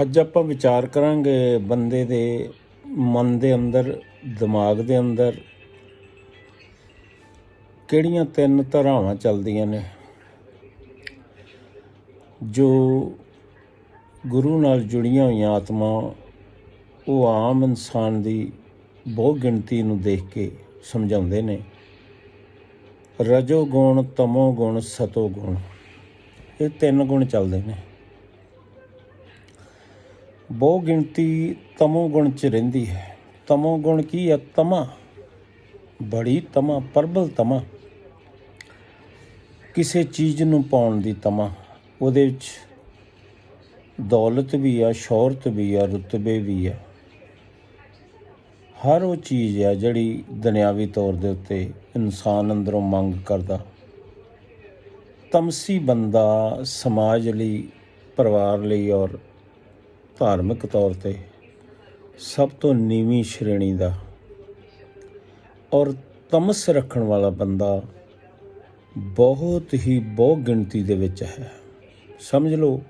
ਅੱਜ ਆਪਾਂ ਵਿਚਾਰ ਕਰਾਂਗੇ ਬੰਦੇ ਦੇ ਮਨ ਦੇ ਅੰਦਰ, ਦਿਮਾਗ ਦੇ ਅੰਦਰ ਕਿਹੜੀਆਂ ਤਿੰਨ ਧਾਰਾਵਾਂ ਚੱਲਦੀਆਂ ਨੇ, ਜੋ ਗੁਰੂ ਨਾਲ ਜੁੜੀਆਂ ਹੋਈਆਂ ਆਤਮਾ ਉਹ ਆਮ ਇਨਸਾਨ ਦੀ ਬਹੁ ਗਿਣਤੀ ਨੂੰ ਦੇਖ ਕੇ ਸਮਝਾਉਂਦੇ ਨੇ। ਰਜੋ ਗੁਣ, ਤਮੋ ਗੁਣ, ਸਤੋ ਗੁਣ, ਇਹ ਤਿੰਨ ਗੁਣ ਚੱਲਦੇ ਨੇ। ਬਹੁ ਗਿਣਤੀ ਤਮੋ ਗੁਣ ਚ ਰਹਿੰਦੀ ਹੈ। ਤਮੋ ਗੁਣ ਕੀ ਹੈ? ਤਮਾ, ਬੜੀ ਤਮਾ, ਪ੍ਰਬਲ ਤਮਾ। ਕਿਸੇ ਚੀਜ਼ ਨੂੰ ਪਾਉਣ ਦੀ ਤਮਾ, ਉਹਦੇ ਵਿੱਚ ਦੌਲਤ ਵੀ ਆ, ਸ਼ੌਹਰਤ ਵੀ ਆ, ਰੁਤਬੇ ਵੀ ਆ। ਹਰ ਉਹ ਚੀਜ਼ ਆ ਜਿਹੜੀ ਦੁਨਿਆਵੀ ਤੌਰ ਦੇ ਉੱਤੇ ਇਨਸਾਨ ਅੰਦਰੋਂ ਮੰਗ ਕਰਦਾ। ਤਮਸੀ ਬੰਦਾ ਸਮਾਜ ਲਈ, ਪਰਿਵਾਰ ਲਈ ਔਰ ਧਾਰਮਿਕ ਤੌਰ ਤੇ ਸਭ ਤੋਂ ਨੀਵੀਂ ਸ਼੍ਰੇਣੀ ਦਾ ਔਰ ਤਮਸ ਰੱਖਣ ਵਾਲਾ ਬੰਦਾ ਬਹੁਤ ਹੀ ਬਹੁ ਗਿਣਤੀ ਦੇ ਵਿੱਚ ਹੈ। ਸਮਝ ਲਓ,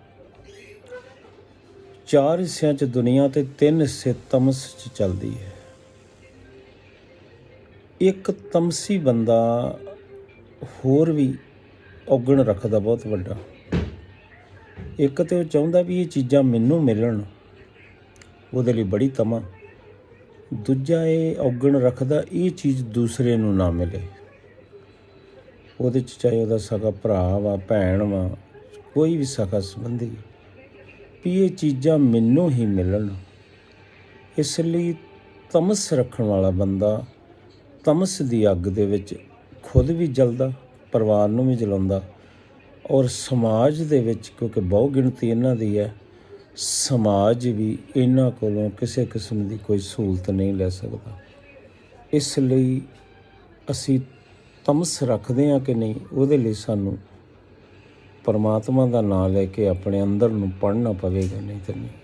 ਚਾਰ ਹਿੱਸਿਆਂ 'ਚ ਦੁਨੀਆ ਤੇ ਤਿੰਨ ਹਿੱਸੇ ਤਮਸ 'ਚ ਚੱਲਦੀ ਹੈ। ਇੱਕ ਤਮਸੀ ਬੰਦਾ ਹੋਰ ਵੀ ਔਗਣ ਰੱਖਦਾ ਬਹੁਤ ਵੱਡਾ। ਇੱਕ ਤੇ ਉਹ ਚਾਹੁੰਦਾ ਵੀ ਇਹ ਚੀਜ਼ਾਂ ਮੈਨੂੰ ਮਿਲਣ। ਉਹਦੇ ਲਈ ਬੜੀ ਤਮਾ। ਦੂਜਾ ਇਹ ਔਗਣ ਰੱਖਦਾ ਇਹ ਚੀਜ਼ ਦੂਸਰੇ ਨੂੰ ਨਾ ਮਿਲੇ। ਉਹਦੇ ਚ ਚਾਹੇ ਉਹਦਾ ਸਗਾ ਭਰਾ ਵਾ, ਭੈਣ ਵਾ, ਕੋਈ ਵੀ ਸਗਾ ਸੰਬੰਧੀ। ਵੀ ਇਹ ਚੀਜ਼ਾਂ ਮੈਨੂੰ ਹੀ ਮਿਲਣ। ਇਸ ਲਈ ਤਮਸ ਰੱਖਣ ਵਾਲਾ ਬੰਦਾ ਤਮਸ ਦੀ ਅੱਗ ਦੇ ਵਿੱਚ ਖੁਦ ਵੀ ਜਲਦਾ, ਪਰਿਵਾਰ ਨੂੰ ਵੀ ਜਲਾਉਂਦਾ। ਔਰ ਸਮਾਜ ਦੇ ਵਿੱਚ, ਕਿਉਂਕਿ ਬਹੁ ਗਿਣਤੀ ਇਹਨਾਂ ਦੀ ਹੈ, ਸਮਾਜ ਵੀ ਇਹਨਾਂ ਕੋਲੋਂ ਕਿਸੇ ਕਿਸਮ ਦੀ ਕੋਈ ਸਹੂਲਤ ਨਹੀਂ ਲੈ ਸਕਦਾ। ਇਸ ਲਈ ਅਸੀਂ ਤਮਸ ਰੱਖਦੇ ਹਾਂ ਕਿ ਨਹੀਂ, ਉਹਦੇ ਲਈ ਸਾਨੂੰ ਪਰਮਾਤਮਾ ਦਾ ਨਾਮ ਲੈ ਕੇ ਆਪਣੇ ਅੰਦਰ ਨੂੰ ਪੜ੍ਹਨਾ ਪਵੇਗਾ, ਨਹੀਂ ਤਾਂ ਨਹੀਂ।